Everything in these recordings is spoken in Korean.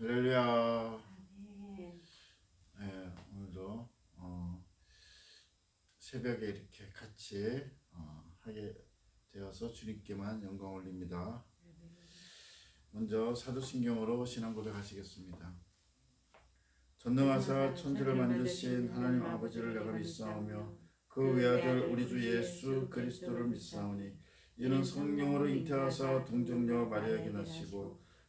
할렐루야. 네, 오늘도 어, 새벽에 이렇게 같이 어, 하게 되어서 주님께만 영광 올립니다. 먼저 사도신경으로 신앙 고백하시겠습니다. 전능하사 천지를 만드신 하나님 아버지를 내가 믿사오며 그 외아들 우리 주 예수 그리스도를 믿사오니 이는 성령으로 잉태하사 동정녀 마리아에게 나시고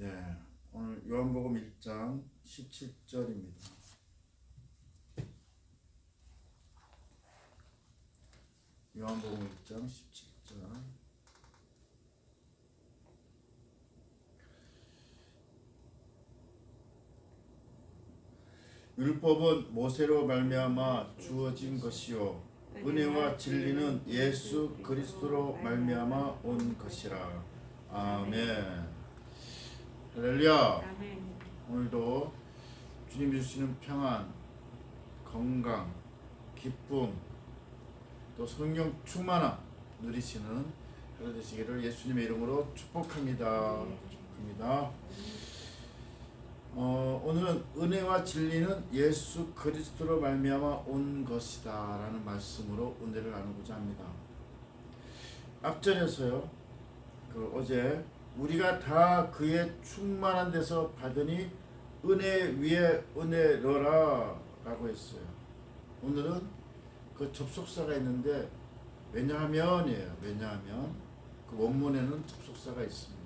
네, 오늘 요한복음 1장 17절입니다. 요한복음 1장 17절. 율법은 모세로 말미암아 주어진 것이요 은혜와 진리는 예수 그리스도로 말미암아 온 것이라. 아멘. 할렐루야. 아멘. 오늘도 주님 주시는 평안, 건강, 기쁨, 또 성령 충만함 누리시는 하루 되시기를 예수님의 이름으로 축복합니다. 축복합니다. 어, 오늘은 은혜와 진리는 예수 그리스도로 말미암아 온 것이다라는 말씀으로 은혜를 나누고자 합니다. 앞절에서요. 그 어제 우리가 다 그의 충만한 데서 받으니 은혜 위에 은혜로라 라고 했어요. 오늘은 그 접속사가 있는데 왜냐하면이에요. 왜냐하면 그 원문에는 접속사가 있습니다.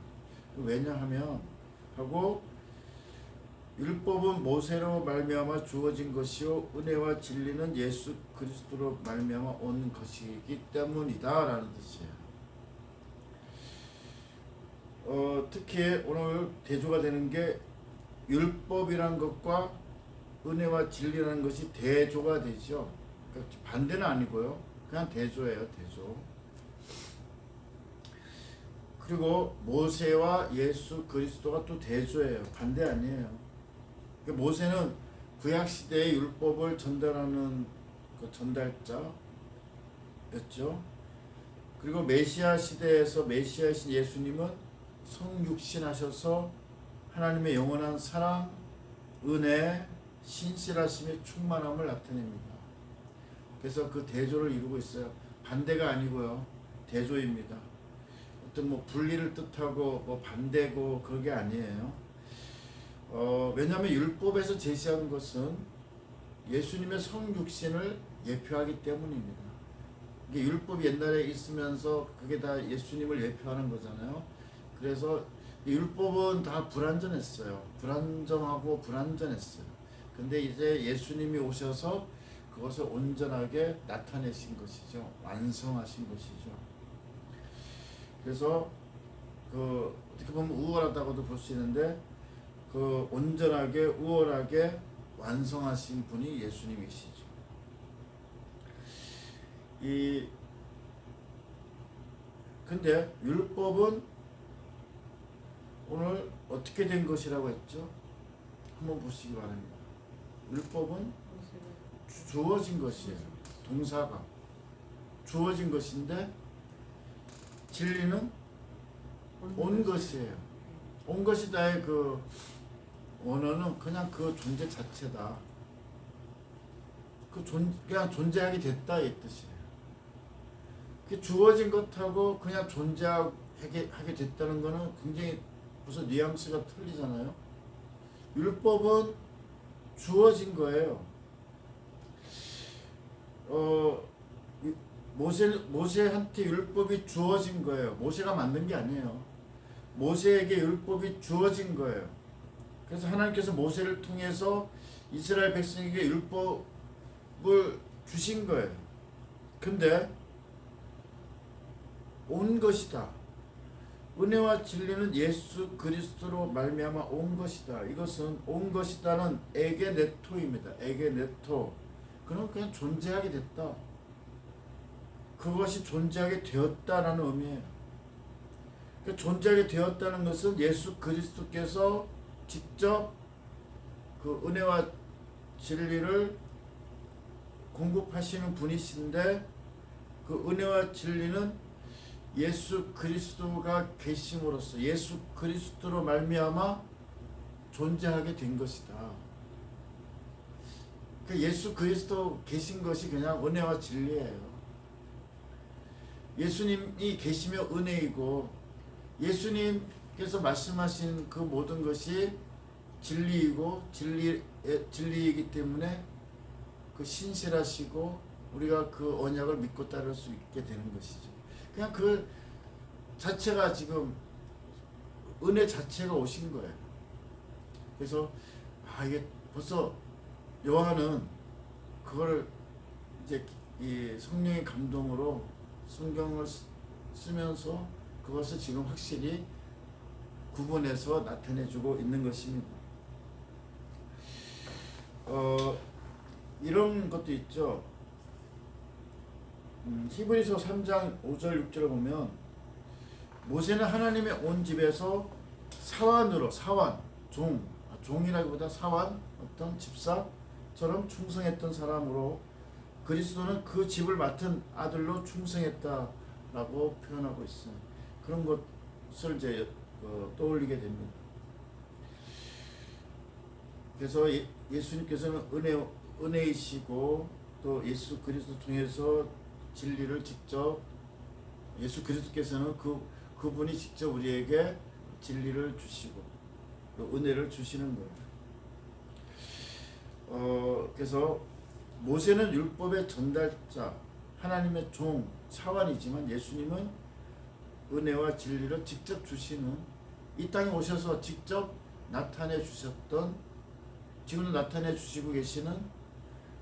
그 왜냐하면 하고 율법은 모세로 말미암아 주어진 것이요 은혜와 진리는 예수 그리스도로 말미암아 온 것이기 때문이다라는 뜻이에요. 어, 특히 오늘 대조가 되는 게 율법이란 것과 은혜와 진리라는 것이 대조가 되죠. 그러니까 반대는 아니고요. 그냥 대조예요, 대조. 그리고 모세와 예수 그리스도가 또 대조예요. 반대 아니에요. 그러니까 모세는 구약 시대의 율법을 전달하는 그 전달자였죠. 그리고 메시아 시대에서 메시아이신 예수님은 성육신하셔서 하나님의 영원한 사랑, 은혜, 신실하심의 충만함을 나타냅니다. 그래서 그 대조를 이루고 있어요. 반대가 아니고요. 대조입니다. 어떤 뭐 분리를 뜻하고 뭐 반대고 그게 아니에요. 어, 왜냐하면 율법에서 제시한 것은 예수님의 성육신을 예표하기 때문입니다. 이게 율법이 옛날에 있으면서 그게 다 예수님을 예표하는 거잖아요. 그래서 율법은 다 불완전했어요. 불완전하고 불완전했어요. 근데 이제 예수님이 오셔서 그것을 온전하게 나타내신 것이죠. 완성하신 것이죠. 그래서 그 어떻게 보면 우월하다고도 볼 수 있는데 그 온전하게 우월하게 완성하신 분이 예수님이시죠. 이 근데 율법은 오늘 어떻게 된 것이라고 했죠? 한번 보시기 바랍니다. 율법은 주- 주어진 것이에요. 동사가 주어진 것인데 진리는 온 것이에요. 온 것이다의 그 원어는 그냥 그 존재 자체다. 그 존, 그냥 존재하게 됐다 이 뜻이에요. 그 주어진 것하고 그냥 존재하게 하게 됐다는 거는 굉장히 무슨 뉘앙스가 틀리잖아요. 율법은 주어진 거예요. 어, 이- 모세 모세한테 율법이 주어진 거예요. 모세가 만든 게 아니에요. 모세에게 율법이 주어진 거예요. 그래서 하나님께서 모세를 통해서 이스라엘 백성에게 율법을 주신 거예요. 근데 온 것이다. 은혜와 진리는 예수 그리스도로 말미암아 온 것이다. 이것은 온 것이다는 에게 네토입니다. 에게 네토. 그는 그냥 존재하게 됐다. 그것이 존재하게 되었다라는 의미예요. 그 존재하게 되었다는 것은 예수 그리스도께서 직접 그 은혜와 진리를 공급하시는 분이신데 그 은혜와 진리는 예수 그리스도가 계심으로써 예수 그리스도로 말미암아 존재하게 된 것이다. 그 예수 그리스도 계신 것이 그냥 은혜와 진리예요. 예수님이 계시며 은혜이고 예수님께서 말씀하신 그 모든 것이 진리이고 진리 진리이기 때문에 그 신실하시고 우리가 그 언약을 믿고 따를 수 있게 되는 것이죠. 그냥 그 자체가 지금 은혜 자체가 오신 거예요. 그래서 아 이게 벌써 요한은 그거를 이제 이 성령의 감동으로 성경을 쓰- 쓰면서 그것을 지금 확실히 구분해서 나타내주고 있는 것입니다. 어 이런 것도 있죠. 음, 히브리서 3장 5절 6절을 보면 모세는 하나님의 온 집에서 사환으로 사환 종 아, 종이라기보다 사환 어떤 집사처럼 충성했던 사람으로 그리스도는 그 집을 맡은 아들로 충성했다라고 표현하고 있어요. 그런 것을 이제 어, 떠올리게 됩니다. 그래서 예, 예수님께서는 은혜 은혜이시고 또 예수 그리스도 통해서 진리를 직접 예수 그리스도께서는 그 그분이 직접 우리에게 진리를 주시고 또 은혜를 주시는 거예요. 어 그래서 모세는 율법의 전달자 하나님의 종 사환이지만 예수님은 은혜와 진리를 직접 주시는 이 땅에 오셔서 직접 나타내 주셨던 지금도 나타내 주시고 계시는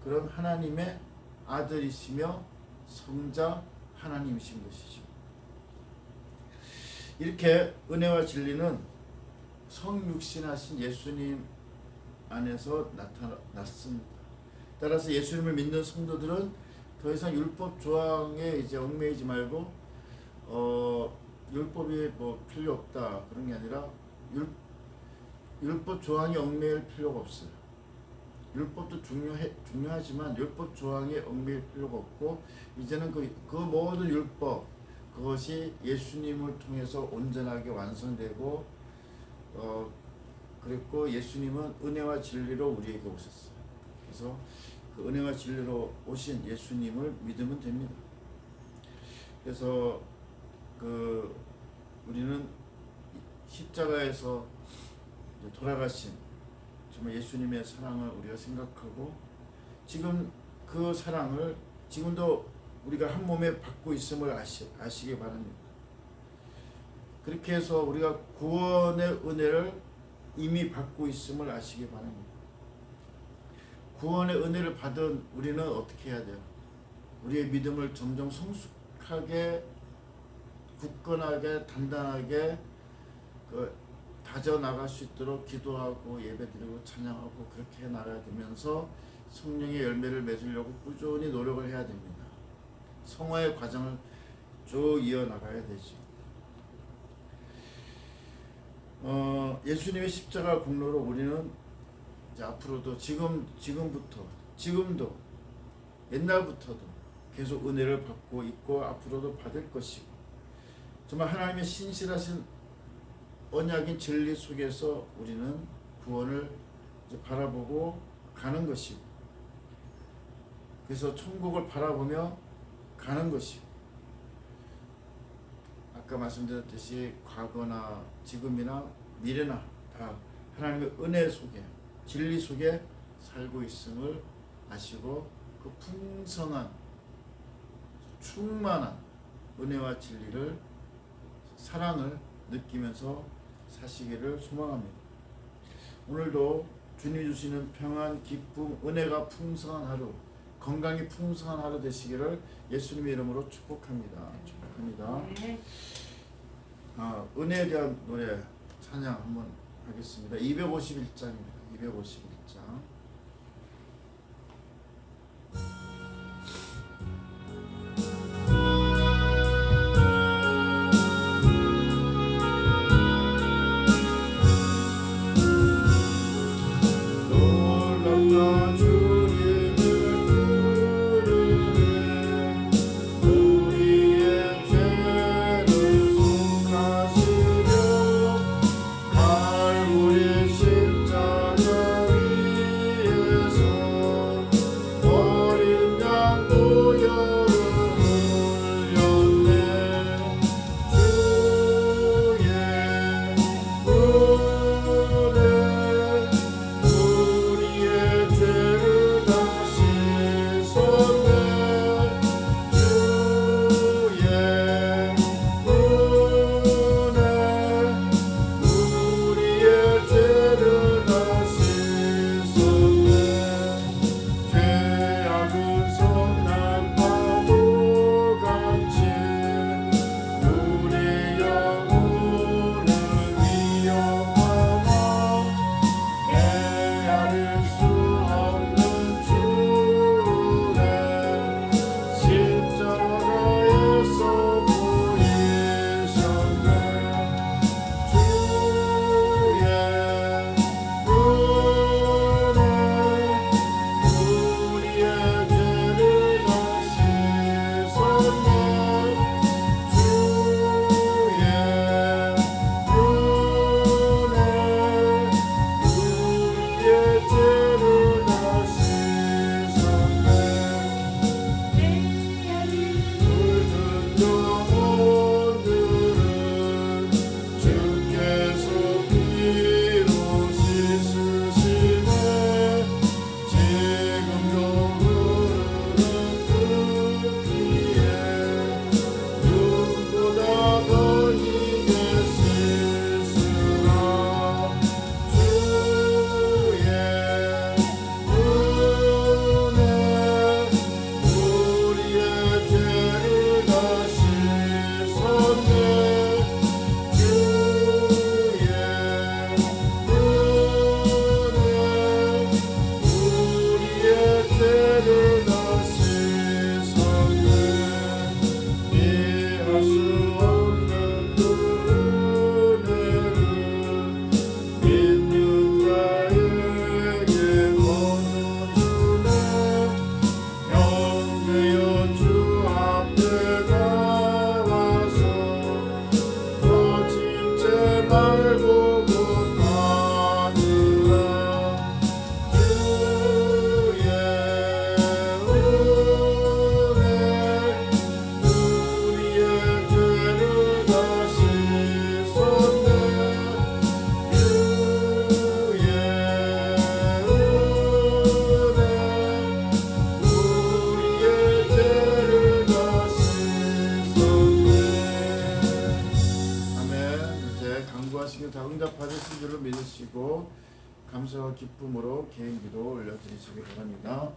그런 하나님의 아들이시며 성자 하나님이신 것이죠. 이렇게 은혜와 진리는 성육신하신 예수님 안에서 나타났습니다. 따라서 예수님을 믿는 성도들은 더 이상 율법 조항에 이제 얽매이지 말고 어 율법이 뭐 필요 없다 그런 게 아니라 율 율법 조항에 얽매일 필요가 없어요. 율법도 중요해 중요하지만 율법 조항에 얽매일 필요가 없고 이제는 그, 그 모든 율법 그것이 예수님을 통해서 온전하게 완성되고 어 그랬고 예수님은 은혜와 진리로 우리에게 오셨어요. 그래서 그 은혜와 진리로 오신 예수님을 믿으면 됩니다. 그래서 그 우리는 십자가에서 돌아가신 정말 예수님의 사랑을 우리가 생각하고 지금 그 사랑을 지금도 우리가 한 몸에 받고 있음을 아시, 아시기 바랍니다. 그렇게 해서 우리가 구원의 은혜를 이미 받고 있음을 아시기 바랍니다. 구원의 은혜를 받은 우리는 어떻게 해야 돼요? 우리의 믿음을 점점 성숙하게 굳건하게 단단하게 그 다져 나갈 수 있도록 기도하고 예배드리고 찬양하고 그렇게 나가야 되면서 성령의 열매를 맺으려고 꾸준히 노력을 해야 됩니다. 성화의 과정을 쭉 이어 나가야 되죠. 어, 예수님의 십자가 공로로 우리는 이제 앞으로도 지금 지금부터 지금도 옛날부터도 계속 은혜를 받고 있고 앞으로도 받을 것이고 정말 하나님의 신실하신 언약인 진리 속에서 우리는 구원을 바라보고 가는 것이고 그래서 천국을 바라보며 가는 것이고 아까 말씀드렸듯이 과거나 지금이나 미래나 다 하나님의 은혜 속에 진리 속에 살고 있음을 아시고 그 풍성한 충만한 은혜와 진리를 사랑을 느끼면서 사시기를 소망합니다. 오늘도 주님 주시는 평안, 기쁨, 은혜가 풍성한 하루, 건강이 풍성한 하루 되시기를 예수님의 이름으로 축복합니다. 축복합니다. 네. 아, 은혜에 대한 노래 찬양 한번 하겠습니다. 251장입니다. 251장. 올려드리시기 바랍니다